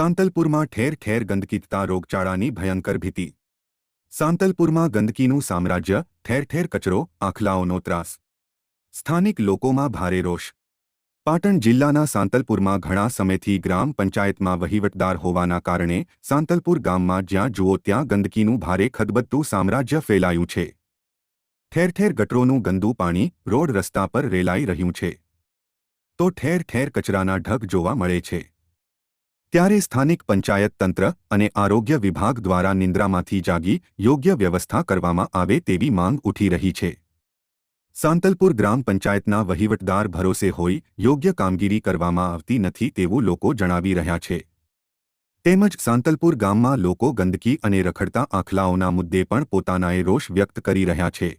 સાંતલપુરમાં ઠેર ઠેર ગંદકીતા રોગચાળાની ભયંકર ભીતિ. સાંતલપુરમાં ગંદકીનું સામ્રાજ્ય, ઠેર ઠેર કચરો, આખલાઓનો ત્રાસ. સ્થાનિક લોકોમાં ભારે રોષ. પાટણ જિલ્લાના સાંતલપુરમાં ઘણા સમયથી ગ્રામ પંચાયતમાં વહીવટદાર હોવાના કારણે સાંતલપુર ગામમાં જ્યાં જુઓ ત્યાં ગંદકીનું ભારે ખદબદતું સામ્રાજ્ય ફેલાયું છે. ઠેર ઠેર ગટરોનું ગંદુ પાણી રોડ રસ્તા પર રેલાઈ રહ્યું છે. તો ઠેર ઠેર કચરાના ઢગ જોવા મળે છે. ત્યારે સ્થાનિક પંચાયત તંત્ર અને આરોગ્ય વિભાગ દ્વારા નિંદ્રામાંથી જાગી યોગ્ય વ્યવસ્થા કરવામાં આવે તેવી માંગ ઉઠી રહી છે. સાંતલપુર ગ્રામ પંચાયતના વહીવટદાર ભરોસે હોય યોગ્ય કામગીરી કરવામાં આવતી નથી તેવું લોકો જણાવી રહ્યા છે. તેમજ સાંતલપુર ગામમાં લોકો ગંદકી અને રખડતા આખલાઓના મુદ્દે પણ પોતાનાએ રોષ વ્યક્ત કરી રહ્યા છે.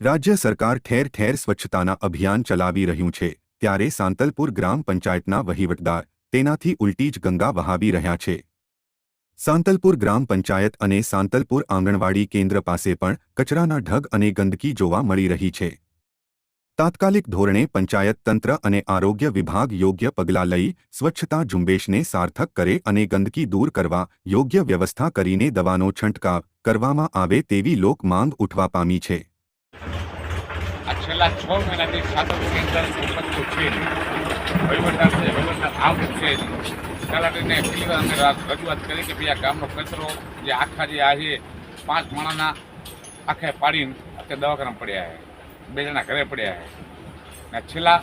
રાજ્ય સરકાર ઠેર ઠેર સ્વચ્છતાના અભિયાન ચલાવી રહ્યું છે, ત્યારે સાંતલપુર ગ્રામ પંચાયતના વહીવટદાર તેનાથી ઉલટી જ ગંગા વહાવી રહ્યા છે. સાંતલપુર ગ્રામ પંચાયત અને સાંતલપુર આંગણવાડી કેન્દ્ર પાસે પણ કચરાના ઢગ અને ગંદકી જોવા મળી રહી છે. તાત્કાલિક ધોરણે પંચાયત તંત્ર અને આરોગ્ય વિભાગ યોગ્ય પગલાં લઈ સ્વચ્છતા ઝુંબેશને સાર્થક કરે અને ગંદકી દૂર કરવા યોગ્ય વ્યવસ્થા કરીને દવાનો છંટકાવ કરવામાં આવે તેવી લોક માંગ ઉઠવા પામી છે. છેલ્લા છ મહિનાથી સાતમની અંદર ઉપજતું છે. વહીવટદાર છે વહીવટદાર આવતું છે. તલાટીને પેલી વાર રજૂઆત કરી કે ભાઈ આ ગામનો કચરો જે આખા જે આ છે, પાંચ માણાના આખે પાડીને અત્યારે દવાખાના પડ્યા છે. બે જણા ઘરે પડ્યા છે. ને છેલ્લા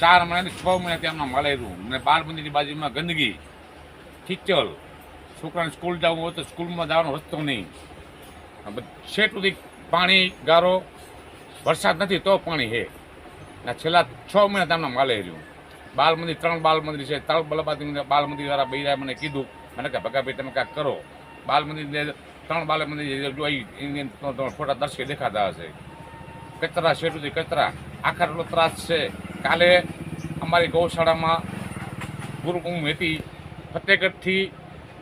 ચાર મહિનાથી છ મહિનાથી એમના મળેલું ને બાર મંદિરની બાજુમાં ગંદકી, ખીચલ. છોકરાને સ્કૂલ જવું હોય તો સ્કૂલમાં જવાનો રસ્તો નહીં. છેટ સુધી પાણી, ગારો વરસાદ નથી, તો પાણી હે. ને છેલ્લા છ મહિના તમને માલે રહ્યું. બાલ મંદિર ત્રણ બાલ મંદિર છે. ત્રણ બલબાદી બાલ મંદિર વાળા બૈરાએ મને કીધું. મને કે, ભગાભાઈ, તમે કાંઈક કરો. બાલ મંદિર ત્રણ બાલ મંદિર જોઈ ફોટા દર્શકે દેખાતા હશે. કચરા શેઠુથી કચરા. આખા એટલો ત્રાસ છે. કાલે અમારી ગૌશાળામાં ગુરુકુમ હતી. ફતેગઢથી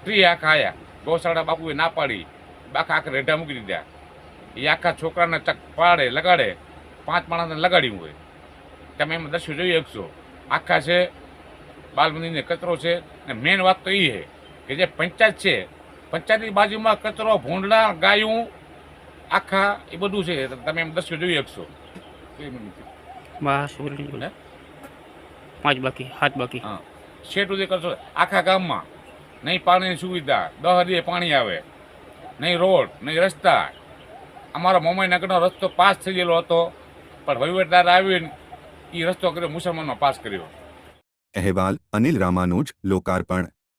ટ્રી આખા આવ્યા ગૌશાળા બાપુએ ના પાડી. બાખા આખા રેઢા મૂકી દીધા. એ આખા છોકરાને ચક પાડે લગાડે. પાંચ માણસને લગાડ્યું હોય. તમે એમાં દર્શન જોઈ શકશો. આખા છે બાલમંદિરને કચરો છે. ને મેઇન વાત તો એ છે કે જે પંચાયત છે પંચાયતની બાજુમાં કચરો ભૂંડલા ગાયું આખા એ બધું છે. તમે એમ દર્શન જોઈ શકશો. બોલી પાંચ બાકી હાથ બાકી. હા. શેઠ સુધી કરશો આખા ગામમાં. નહીં પાણીની સુવિધા. દહ દીએ પાણી આવે. નહીં રોડ નહીં રસ્તા. અમારો મોમાઈ નગરનો રસ્તો પાસ થઈ ગયેલો હતો. પણ વહીવટદાર આવીને એ રસ્તો કર્યો, મુસલમાનનો પાસ કર્યો. અહેવાલ અનિલ રામાનુજ, લોકાર્પણ.